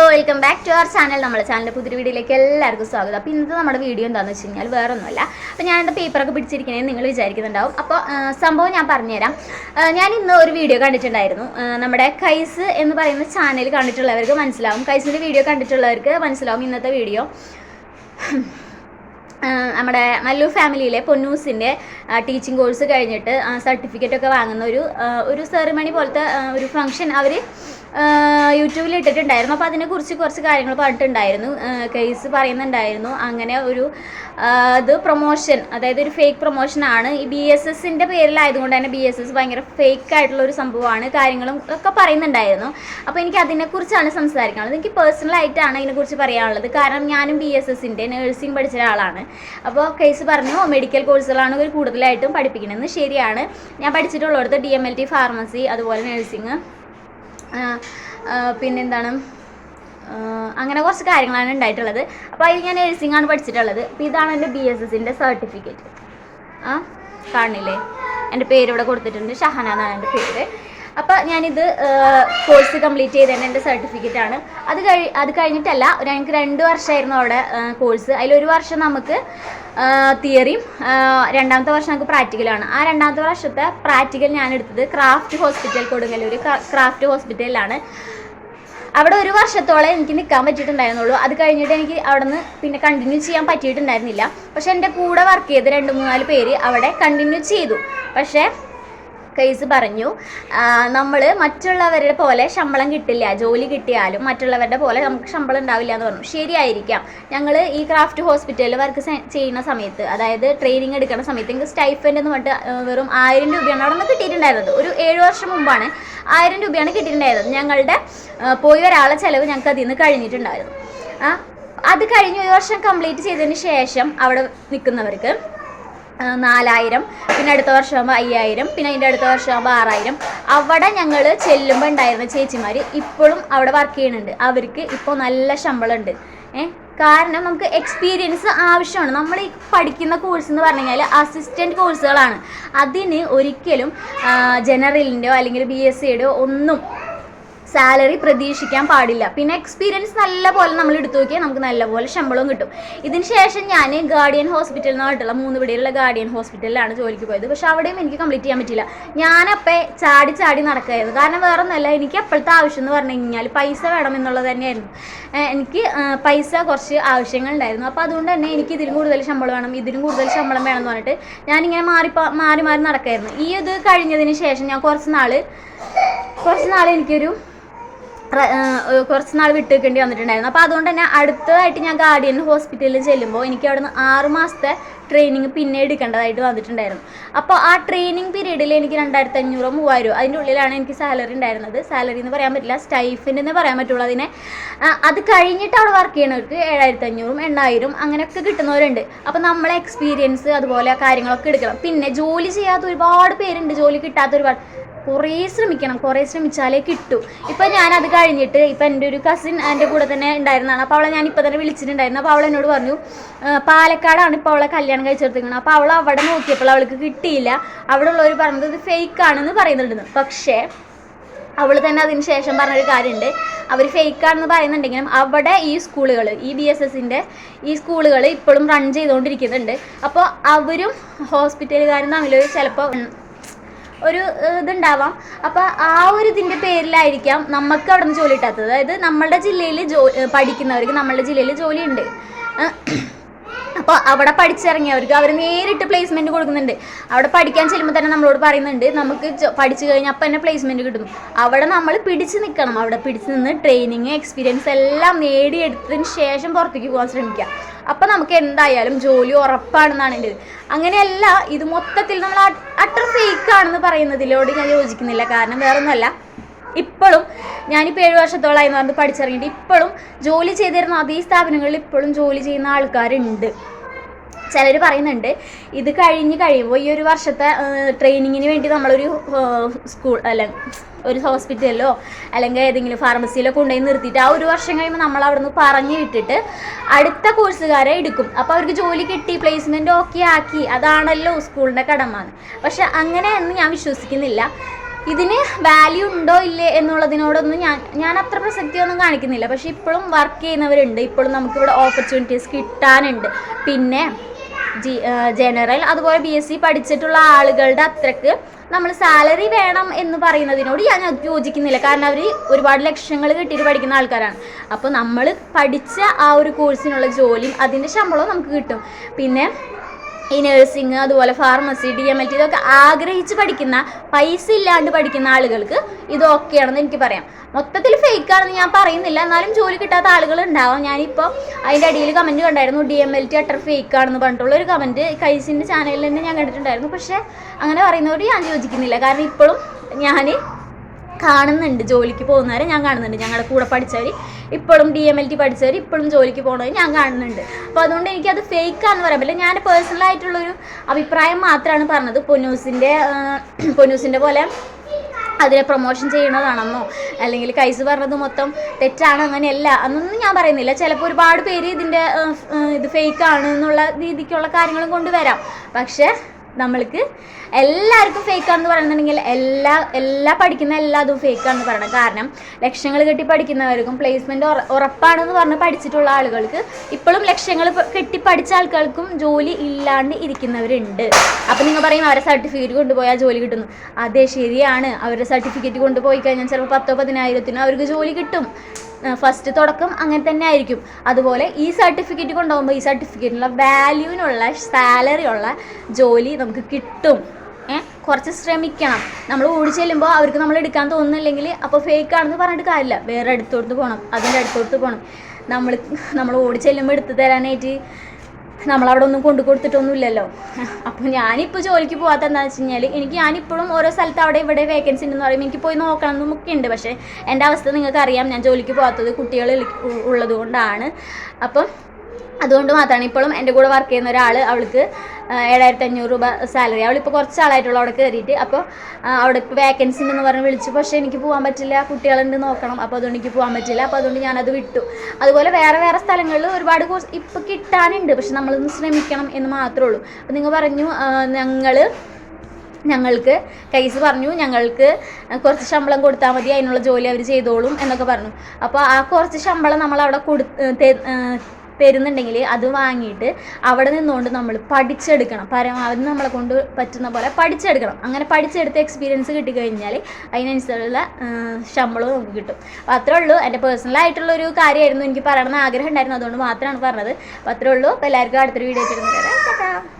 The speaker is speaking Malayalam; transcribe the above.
Hello welcome back to our channel നമ്മുടെ ചാനലിന്റെ പുതിയ വീഡിയോയിലേക്ക് എല്ലാവർക്കും സ്വാഗതം. അപ്പോൾ ഇന്നത്തെ നമ്മുടെ വീഡിയോ എന്താണെന്ന് വെച്ച് കഴിഞ്ഞാൽ വേറെ ഒന്നുമല്ല അപ്പോൾ ഞാൻ എന്റെ പേപ്പറൊക്കെ പിടിച്ചിരിക്കണേ നിങ്ങൾ വിചാരിക്കുന്നുണ്ടാവും. അപ്പോൾ സംഭവം ഞാൻ പറഞ്ഞുതരാം. ഞാൻ ഇന്ന് ഒരു വീഡിയോ കണ്ടിട്ടുണ്ടായിരുന്നു. നമ്മുടെ കൈസ് എന്ന് പറയുന്ന ചാനൽ കണ്ടിട്ടുള്ളവർക്ക് മനസ്സിലാവും. കൈസിന്റെ വീഡിയോ കണ്ടിട്ടുള്ളവർക്ക് മനസ്സിലാവും ഇന്നത്തെ വീഡിയോ. നമ്മുടെ മല്ലു ഫാമിലിയിലെ പൊന്നൂസിന്റെ ടീച്ചിങ് കോഴ്സ് കഴിഞ്ഞിട്ട് സർട്ടിഫിക്കറ്റ് ഒക്കെ വാങ്ങുന്ന ഒരു ഒരു സെറിമണി പോലത്തെ ഒരു ഫംഗ്ഷൻ അവർ യൂട്യൂബിൽ ഇട്ടിട്ടുണ്ടായിരുന്നു. അപ്പോൾ അതിനെക്കുറിച്ച് കുറച്ച് കാര്യങ്ങൾ പറഞ്ഞിട്ടുണ്ടായിരുന്നു. കേസ് പറയുന്നുണ്ടായിരുന്നു. അങ്ങനെ ഒരു ഇത് പ്രൊമോഷൻ അതായത് ഒരു ഫേക്ക് പ്രൊമോഷനാണ് ഈ ബി എസ് എസിന്റെ പേരിലായതുകൊണ്ട് തന്നെ ബി എസ് എസ് ഭയങ്കര ഫേക്ക് ആയിട്ടുള്ള ഒരു സംഭവമാണ്. കാര്യങ്ങളും ഒക്കെ പറയുന്നുണ്ടായിരുന്നു. അപ്പോൾ എനിക്ക് അതിനെക്കുറിച്ചാണ് സംസാരിക്കാനുള്ളത്. എനിക്ക് പേഴ്സണലായിട്ടാണ് ഇതിനെക്കുറിച്ച് പറയാനുള്ളത്. കാരണം ഞാനും ബി എസ് എസിന്റെ നഴ്സിംഗ് പഠിച്ച ഒരാളാണ് അപ്പോൾ കേസ് പറഞ്ഞു മെഡിക്കൽ കോഴ്സുകളാണ് കൂടുതലായിട്ടും പഠിപ്പിക്കണമെന്ന് ശരിയാണ്. ഞാൻ പഠിച്ചിട്ടുള്ളിടത്ത് D M L T pharmacy അതുപോലെ നഴ്സിംഗ് പിന്നെന്താണ്? അങ്ങനെ കുറച്ച് കാര്യങ്ങളാണ് ഉണ്ടായിട്ടുള്ളത്. അപ്പോൾ അതിൽ ഞാൻ നഴ്സിംഗ് ആണ് പഠിച്ചിട്ടുള്ളത്. അപ്പോൾ ഇതാണ് എന്റെ ബി എസ് എസിന്റെ സർട്ടിഫിക്കറ്റ് ആ കാണില്ലേ എന്റെ പേരിവിടെ കൊടുത്തിട്ടുണ്ട്. ഷഹന എന്നാണ് എന്റെ പേര്. അപ്പോൾ ഞാനിത് കോഴ്സ് കംപ്ലീറ്റ് ചെയ്തതിന്റെ എന്റെ സർട്ടിഫിക്കറ്റ് ആണ് അത് കഴി അത് കഴിഞ്ഞിട്ടല്ല ഞങ്ങൾക്ക് രണ്ട് വർഷമായിരുന്നു അവിടെ കോഴ്സ്. അതിലൊരു വർഷം നമുക്ക് തിയറിയും രണ്ടാമത്തെ വർഷം നമുക്ക് പ്രാക്ടിക്കലാണ്. ആ രണ്ടാമത്തെ വർഷത്തെ പ്രാക്ടിക്കൽ ഞാൻ എടുത്തത് ക്രാഫ്റ്റ് ഹോസ്പിറ്റൽ കൊടുങ്ങല്ലൂർ ക്രാഫ്റ്റ് ഹോസ്പിറ്റലിലാണ്. അവിടെ ഒരു വർഷത്തോളം എനിക്ക് നിൽക്കാൻ പറ്റിയിട്ടുണ്ടായിരുന്നുള്ളൂ. അത് കഴിഞ്ഞിട്ട് എനിക്ക് അവിടെ നിന്ന് പിന്നെ കണ്ടിന്യൂ ചെയ്യാൻ പറ്റിയിട്ടുണ്ടായിരുന്നില്ല. പക്ഷെ എന്റെ കൂടെ വർക്ക് ചെയ്ത് രണ്ട് മൂന്നാൽ പേര് അവിടെ കണ്ടിന്യൂ ചെയ്തു. പക്ഷേ കേസ് പറഞ്ഞു നമ്മൾ മറ്റുള്ളവരുടെ പോലെ ശമ്പളം കിട്ടില്ല ജോലി കിട്ടിയാലും മറ്റുള്ളവരുടെ പോലെ നമുക്ക് ശമ്പളം ഉണ്ടാവില്ല എന്ന് പറഞ്ഞു. ശരിയായിരിക്കാം. ഞങ്ങൾ ഈ ക്രാഫ്റ്റ് ഹോസ്പിറ്റലിൽ വർക്ക് ചെയ്യുന്ന സമയത്ത് അതായത് ട്രെയിനിങ് എടുക്കുന്ന സമയത്ത് എനിക്ക് സ്റ്റൈഫൻഡ് എന്ന് പറഞ്ഞിട്ട് വെറും ആയിരം രൂപയാണ് അവിടെ നിന്ന് കിട്ടിയിട്ടുണ്ടായിരുന്നത്. ഒരു ഏഴ് വർഷം മുമ്പാണ് ആയിരം രൂപയാണ് കിട്ടിയിട്ടുണ്ടായിരുന്നത്. ഞങ്ങളുടെ പോയി ഒരാളെ ചിലവ് ഞങ്ങൾക്ക് അതിൽ നിന്ന് കഴിഞ്ഞിട്ടുണ്ടായിരുന്നു അത് കഴിഞ്ഞ് ഒരു വർഷം കംപ്ലീറ്റ് ചെയ്തതിന് ശേഷം അവിടെ നിൽക്കുന്നവർക്ക് നാലായിരം പിന്നെ അടുത്ത വർഷമാകുമ്പോൾ അയ്യായിരം പിന്നെ അതിന്റെ അടുത്ത വർഷമാകുമ്പോൾ ആറായിരം. അവിടെ ഞങ്ങൾ ചെല്ലുമ്പോൾ ഉണ്ടായിരുന്ന ചേച്ചിമാർ ഇപ്പോഴും അവിടെ വർക്ക് ചെയ്യുന്നുണ്ട്. അവർക്ക് ഇപ്പോൾ നല്ല ശമ്പളമുണ്ട്. ഏ കാരണം നമുക്ക് എക്സ്പീരിയൻസ് ആവശ്യമാണ്. നമ്മൾ ഈ പഠിക്കുന്ന കോഴ്സ് എന്ന് പറഞ്ഞു കഴിഞ്ഞാൽ അസിസ്റ്റന്റ് കോഴ്സുകളാണ് അതിന് ഒരിക്കലും ജനറലിന്റെയോ അല്ലെങ്കിൽ ബി എസ് സിയുടെയോ ഒന്നും സാലറി പ്രതീക്ഷിക്കാൻ പാടില്ല. പിന്നെ എക്സ്പീരിയൻസ് നല്ല പോലെ നമ്മൾ എടുത്തു നോക്കിയാൽ നമുക്ക് നല്ല പോലെ ശമ്പളവും കിട്ടും. ഇതിന് ശേഷം ഞാൻ ഗാർഡിയൻ ഹോസ്പിറ്റലിൽ എന്ന് പറഞ്ഞിട്ടുള്ള മൂന്ന് പിടിയിലുള്ള ഗാർഡിയൻ ഹോസ്പിറ്റലിലാണ് ജോലിക്ക് പോയത്. പക്ഷെ അവിടെയും എനിക്ക് കംപ്ലീറ്റ് ചെയ്യാൻ പറ്റില്ല ഞാനപ്പോൾ ചാടി ചാടി നടക്കുകയായിരുന്നു. കാരണം വേറെ ഒന്നല്ല എനിക്ക് അപ്പോഴത്തെ ആവശ്യം എന്ന് പറഞ്ഞു കഴിഞ്ഞാൽ പൈസ വേണം എന്നുള്ളത് തന്നെയായിരുന്നു. എനിക്ക് പൈസ കുറച്ച് ആവശ്യങ്ങളുണ്ടായിരുന്നു. അപ്പോൾ അതുകൊണ്ട് തന്നെ എനിക്ക് ഇതിലും കൂടുതൽ ശമ്പളം വേണം ഇതിലും കൂടുതൽ ശമ്പളം വേണം എന്ന് പറഞ്ഞിട്ട് ഞാനിങ്ങനെ മാറി മാറി മാറി നടക്കായിരുന്നു ഈ ഇത് കഴിഞ്ഞതിന് ശേഷം ഞാൻ കുറച്ച് നാൾ കുറച്ച് നാൾ എനിക്കൊരു കുറച്ച് നാൾ വിട്ടുവെക്കേണ്ടി വന്നിട്ടുണ്ടായിരുന്നു. അപ്പോൾ അതുകൊണ്ട് തന്നെ അടുത്തതായിട്ട് ഞാൻ ഗാർഡിയൻ ഹോസ്പിറ്റലിൽ ചെല്ലുമ്പോൾ എനിക്ക് അവിടെ നിന്ന് ആറ് മാസത്തെ ട്രെയിനിങ് പിന്നെ എടുക്കേണ്ടതായിട്ട് വന്നിട്ടുണ്ടായിരുന്നു. അപ്പോൾ ആ ട്രെയിനിങ് പീരീഡിൽ എനിക്ക് രണ്ടായിരത്തി അഞ്ഞൂറോ മൂവായിരോ അതിന്റെ ഉള്ളിലാണ് എനിക്ക് സാലറി ഉണ്ടായിരുന്നത്. സാലറി എന്ന് പറയാൻ പറ്റില്ല സ്റ്റൈഫിന്റെ എന്ന് പറയാൻ പറ്റുള്ളൂ അതിനെ. അത് കഴിഞ്ഞിട്ട് അവിടെ വർക്ക് ചെയ്യണവർക്ക് ഏഴായിരത്തി അഞ്ഞൂറും എണ്ണായിരം അങ്ങനെയൊക്കെ കിട്ടുന്നവരുണ്ട്. അപ്പോൾ നമ്മളെ എക്സ്പീരിയൻസ് അതുപോലെ കാര്യങ്ങളൊക്കെ എടുക്കണം. പിന്നെ ജോലി ചെയ്യാത്ത ഒരുപാട് പേരുണ്ട്. ജോലി കിട്ടാത്ത ഒരുപാട് കുറേ ശ്രമിക്കണം കുറേ ശ്രമിച്ചാലേ കിട്ടൂ. ഇപ്പം ഞാൻ അത് കഴിഞ്ഞിട്ട് ഇപ്പം എന്റെ ഒരു കസിൻ എന്റെ കൂടെ തന്നെ ഉണ്ടായിരുന്നതാണ്. അപ്പോൾ അവളെ ഞാൻ ഇപ്പം തന്നെ വിളിച്ചിട്ടുണ്ടായിരുന്നു. അപ്പോൾ അവൾ എന്നോട് പറഞ്ഞു പാലക്കാടാണ് ഇപ്പോൾ അവളെ കല്യാണം കഴിച്ചെടുത്തിരിക്കുന്നത് അപ്പോൾ അവൾ അവിടെ നോക്കിയപ്പോൾ അവൾക്ക് കിട്ടിയില്ല. അവിടെ ഉള്ളവർ പറഞ്ഞത് ഇത് ഫേക്ക് ആണെന്ന് പറയുന്നുണ്ടെന്ന് പക്ഷേ അവൾ തന്നെ അതിന് ശേഷം പറഞ്ഞൊരു കാര്യമുണ്ട്. അവർ ഫേക്കാണെന്ന് പറയുന്നുണ്ടെങ്കിലും അവിടെ ഈ സ്കൂളുകൾ ഈ ബി എസ് എസിന്റെ ഈ സ്കൂളുകൾ ഇപ്പോഴും റൺ ചെയ്തുകൊണ്ടിരിക്കുന്നുണ്ട്. അപ്പോൾ അവരും ഹോസ്പിറ്റലുകാരും തമ്മിൽ ചിലപ്പോൾ ഒരു ഇതുണ്ടാവാം. അപ്പോൾ ആ ഒരു ഇതിന്റെ പേരിലായിരിക്കാം നമുക്ക് അവിടെ നിന്ന് ജോലി കിട്ടാത്തത്. അതായത് നമ്മളുടെ ജില്ലയിൽ ജോ പഠിക്കുന്നവർക്ക് നമ്മളുടെ ജില്ലയിൽ ജോലിയുണ്ട്. അപ്പോൾ അവിടെ പഠിച്ചിറങ്ങിയവർക്ക് അവർ നേരിട്ട് പ്ലേസ്മെന്റ് കൊടുക്കുന്നുണ്ട്. അവിടെ പഠിക്കാൻ ചെല്ലുമ്പോൾ തന്നെ നമ്മളോട് പറയുന്നുണ്ട് നമുക്ക് പഠിച്ചു കഴിഞ്ഞാൽ അപ്പം തന്നെ പ്ലേസ്മെന്റ് കിട്ടും. അവിടെ നമ്മൾ പിടിച്ചു നിൽക്കണം അവിടെ പിടിച്ചു നിന്ന് ട്രെയിനിങ് എക്സ്പീരിയൻസ് എല്ലാം നേടിയെടുത്തതിന് ശേഷം പുറത്തേക്ക് പോകാൻ ശ്രമിക്കുക. അപ്പം നമുക്ക് എന്തായാലും ജോലി ഉറപ്പാണെന്നാണ് എന്റെ അങ്ങനെയല്ല ഇത് മൊത്തത്തിൽ നമ്മൾ അട്ടർ ഫേക്ക് ആണെന്ന് പറയുന്നതിലോട് ഞാൻ യോജിക്കുന്നില്ല. കാരണം വേറൊന്നുമല്ല. ഇപ്പോഴും ഞാനിപ്പോൾ ഏഴ് വർഷത്തോളായി പറഞ്ഞ് പഠിച്ചിറങ്ങിയിട്ട് ഇപ്പോഴും ജോലി ചെയ്തിരുന്ന അതേ സ്ഥാപനങ്ങളിൽ ഇപ്പോഴും ജോലി ചെയ്യുന്ന ആൾക്കാരുണ്ട്. ചിലർ പറയുന്നുണ്ട് ഇത് കഴിഞ്ഞ് കഴിയുമ്പോൾ ഈ ഒരു വർഷത്തെ ട്രെയിനിങ്ങിന് വേണ്ടി നമ്മളൊരു സ്കൂൾ അല്ല ഒരു ഹോസ്പിറ്റലിലോ അല്ലെങ്കിൽ ഏതെങ്കിലും ഫാർമസിയിലോ കൊണ്ടുപോയി നിർത്തിയിട്ട് ആ ഒരു വർഷം കഴിയുമ്പോൾ നമ്മൾ അവിടെ നിന്ന് പറഞ്ഞു വിട്ടിട്ട് അടുത്ത കോഴ്സുകാരെ എടുക്കും. അപ്പോൾ അവർക്ക് ജോലി കിട്ടി പ്ലേസ്മെന്റ് ഓക്കെ ആക്കി അതാണല്ലോ സ്കൂളിന്റെ കടമ പക്ഷെ എന്ന് ഞാൻ വിശ്വസിക്കുന്നില്ല. ഇതിന് വാല്യൂ ഉണ്ടോ ഇല്ലേ എന്നുള്ളതിനോടൊന്നും ഞാൻ ഞാൻ അത്ര പ്രസക്തിയൊന്നും കാണിക്കുന്നില്ല. പക്ഷേ ഇപ്പോഴും വർക്ക് ചെയ്യുന്നവരുണ്ട്. ഇപ്പോഴും നമുക്കിവിടെ ഓപ്പർച്യൂണിറ്റീസ് കിട്ടാനുണ്ട്. പിന്നെ ജി ജനറൽ അതുപോലെ ബി എസ് സി പഠിച്ചിട്ടുള്ള ആളുകളുടെ അത്രയ്ക്ക് നമ്മൾ സാലറി വേണം എന്ന് പറയുന്നതിനോട് ഞാൻ യോജിക്കുന്നില്ല. കാരണം അവർ ഒരുപാട് ലക്ഷങ്ങൾ കിട്ടിയിട്ട് പഠിക്കുന്ന ആൾക്കാരാണ്. അപ്പോൾ നമ്മൾ പഠിച്ച ആ ഒരു കോഴ്സിനുള്ള ജോലിയും അതിന്റെ ശമ്പളവും നമുക്ക് കിട്ടും. പിന്നെ ഈ നഴ്സിംഗ് അതുപോലെ pharmacy D M L T ഇതൊക്കെ ആഗ്രഹിച്ച് പഠിക്കുന്ന പൈസ ഇല്ലാണ്ട് പഠിക്കുന്ന ആളുകൾക്ക് ഇത് ഓക്കെയാണെന്ന് എനിക്ക് പറയാം. മൊത്തത്തിൽ ഫേക്ക് ആണെന്ന് ഞാൻ പറയുന്നില്ല. എന്നാലും ജോലി കിട്ടാത്ത ആളുകൾ ഉണ്ടാവാം. ഞാനിപ്പോൾ അതിന്റെ അടിയിൽ കമന്റ് കണ്ടായിരുന്നു D M L T utter fake ആണെന്ന് പറഞ്ഞിട്ടുള്ള ഒരു കമന്റ് കൈസിന്റെ ചാനലിൽ തന്നെ ഞാൻ കണ്ടിട്ടുണ്ടായിരുന്നു. പക്ഷേ അങ്ങനെ പറയുന്നവർ ഞാൻ യോജിക്കുന്നില്ല. കാരണം ഇപ്പോഴും ഞാൻ കാണുന്നുണ്ട് ജോലിക്ക് പോകുന്നവരെ ഞാൻ കാണുന്നുണ്ട്. ഞങ്ങളുടെ കൂടെ പഠിച്ചവർ ഇപ്പോഴും ഡി എം എൽ ടി പഠിച്ചവർ ഇപ്പോഴും ജോലിക്ക് പോകുന്നവർ ഞാൻ കാണുന്നുണ്ട്. അപ്പോൾ അതുകൊണ്ട് എനിക്കത് ഫേക്കാന്ന് പറയാൻ പറ്റില്ല. ഞാൻ പേഴ്സണലായിട്ടുള്ളൊരു അഭിപ്രായം മാത്രമാണ് പറഞ്ഞത്. പൊന്നൂസിന്റെ പൊന്നൂസിന്റെ പോലെ അതിനെ പ്രൊമോഷൻ ചെയ്യണതാണെന്നോ അല്ലെങ്കിൽ കൈസ് പറഞ്ഞത് മൊത്തം തെറ്റാണ് അങ്ങനെയല്ല അതൊന്നും ഞാൻ പറയുന്നില്ല. ചിലപ്പോൾ ഒരുപാട് പേര് ഇതിന്റെ ഇത് ഫേക്ക് ആണ് എന്നുള്ള രീതിക്കുള്ള കാര്യങ്ങളും കൊണ്ടുവരാം. പക്ഷേ നമ്മൾക്ക് എല്ലാവർക്കും ഫേക്ക് ആണെന്ന് പറയുന്നുണ്ടെങ്കിൽ എല്ലാ എല്ലാ പഠിക്കുന്ന എല്ലാ എല്ലാതും ഫേക്കാണെന്ന് പറയണം. കാരണം ലക്ഷ്യങ്ങൾ കെട്ടി പഠിക്കുന്നവർക്കും പ്ലേസ്മെന്റ് ഉറപ്പാണെന്ന് പറഞ്ഞ് പഠിച്ചിട്ടുള്ള ആളുകൾക്ക് ഇപ്പോഴും ലക്ഷങ്ങൾ കെട്ടി പഠിച്ച ആൾക്കാർക്കും ജോലി ഇല്ലാണ്ട് ഇരിക്കുന്നവരുണ്ട്. അപ്പം നിങ്ങൾ പറയും അവരെ സർട്ടിഫിക്കറ്റ് കൊണ്ടുപോയാൽ ജോലി കിട്ടുന്നു. അതെ ശരിയാണ്. അവരുടെ സർട്ടിഫിക്കറ്റ് കൊണ്ടുപോയി കഴിഞ്ഞാൽ ചിലപ്പോൾ പത്തോ പതിനായിരത്തിനോ അവർക്ക് ജോലി കിട്ടും. ഫസ്റ്റ് തുടക്കം അങ്ങനെ തന്നെ ആയിരിക്കും. അതുപോലെ ഈ സർട്ടിഫിക്കറ്റ് കൊണ്ടുപോകുമ്പോൾ ഈ സർട്ടിഫിക്കറ്റിനുള്ള വാല്യൂവിനുള്ള സാലറി ഉള്ള ജോലി നമുക്ക് കിട്ടും. കുറച്ച് ശ്രമിക്കണം. നമ്മൾ ഓടി ചെല്ലുമ്പോൾ അവർക്ക് നമ്മൾ എടുക്കാൻ തോന്നുന്നില്ലെങ്കിൽ അപ്പോൾ ഫേക്ക് ആണെന്ന് പറഞ്ഞിട്ട് കാര്യമില്ല. വേറെ അടുത്തോട്ട് പോകണം അതിന്റെ അടുത്തോട്ട് പോകണം നമ്മൾ നമ്മൾ ഓടി ചെല്ലുമ്പോൾ എടുത്തു തരാനായിട്ട് നമ്മളവിടെ ഒന്നും കൊണ്ടു കൊടുത്തിട്ടൊന്നുമില്ലല്ലോ. അപ്പോൾ ഞാനിപ്പോൾ ജോലിക്ക് പോകാത്ത എന്താണെന്ന് വെച്ച് കഴിഞ്ഞാൽ എനിക്ക് ഞാനിപ്പോഴും ഓരോ സ്ഥലത്ത് അവിടെ ഇവിടെ വേക്കൻസി ഉണ്ടെന്ന് പറയുമ്പോൾ എനിക്ക് പോയി നോക്കണം ഒക്കെ ഉണ്ട് പക്ഷേ എന്റെ അവസ്ഥ നിങ്ങൾക്ക് അറിയാം ഞാൻ ജോലിക്ക് പോകാത്തത് കുട്ടികൾ ഉള്ളത് കൊണ്ടാണ് അപ്പം അതുകൊണ്ട് മാത്രമാണ് ഇപ്പോഴും എന്റെ കൂടെ വർക്ക് ചെയ്യുന്ന ഒരാൾ അവൾക്ക് ഏഴായിരത്തി അഞ്ഞൂറ് രൂപ സാലറി അവളിപ്പോൾ കുറച്ച് ആളായിട്ടുള്ള അവിടെ കയറിയിട്ട്. അപ്പോൾ അവിടെ ഇപ്പോൾ വേക്കൻസി ഉണ്ടെന്ന് പറഞ്ഞ് വിളിച്ചു. പക്ഷേ എനിക്ക് പോകാൻ പറ്റില്ല. കുട്ടികളുണ്ട് നോക്കണം. അപ്പോൾ അതുകൊണ്ട് എനിക്ക് പോകാൻ പറ്റില്ല. അപ്പോൾ അതുകൊണ്ട് ഞാനത് വിട്ടു. അതുപോലെ വേറെ വേറെ സ്ഥലങ്ങളിൽ ഒരുപാട് കോഴ്സ് ഇപ്പോൾ കിട്ടാനുണ്ട്. പക്ഷെ നമ്മളൊന്ന് ശ്രമിക്കണം എന്ന് മാത്രമേ ഉള്ളൂ. അപ്പോൾ നിങ്ങൾ പറഞ്ഞു ഞങ്ങൾ ഞങ്ങൾക്ക് കൈസ് പറഞ്ഞു ഞങ്ങൾക്ക് കുറച്ച് ശമ്പളം കൊടുത്താൽ മതി. അതിനുള്ള ജോലി അവർ ചെയ്തോളും എന്നൊക്കെ പറഞ്ഞു. അപ്പോൾ ആ കുറച്ച് ശമ്പളം നമ്മൾ അവിടെ കൊടു തരുന്നുണ്ടെങ്കിൽ അത് വാങ്ങിയിട്ട് അവിടെ നിന്നുകൊണ്ട് നമ്മൾ പഠിച്ചെടുക്കണം. പരമാവധി നമ്മളെ കൊണ്ട് പറ്റുന്ന പോലെ പഠിച്ചെടുക്കണം. അങ്ങനെ പഠിച്ചെടുത്ത് എക്സ്പീരിയൻസ് കിട്ടിക്കഴിഞ്ഞാൽ അതിനനുസരിച്ചുള്ള ശമ്പളവും നമുക്ക് കിട്ടും. അപ്പോൾ അത്രേ ഉള്ളൂ. എന്റെ പേഴ്സണലായിട്ടുള്ളൊരു കാര്യമായിരുന്നു എനിക്ക് പറയണമെന്ന് ആഗ്രഹം ഉണ്ടായിരുന്നു. അതുകൊണ്ട് മാത്രമാണ് പറഞ്ഞത്. അപ്പോൾ അത്രേ ഉള്ളൂ. അപ്പോൾ എല്ലാവർക്കും അടുത്തൊരു വീഡിയോ ടാറ്റാ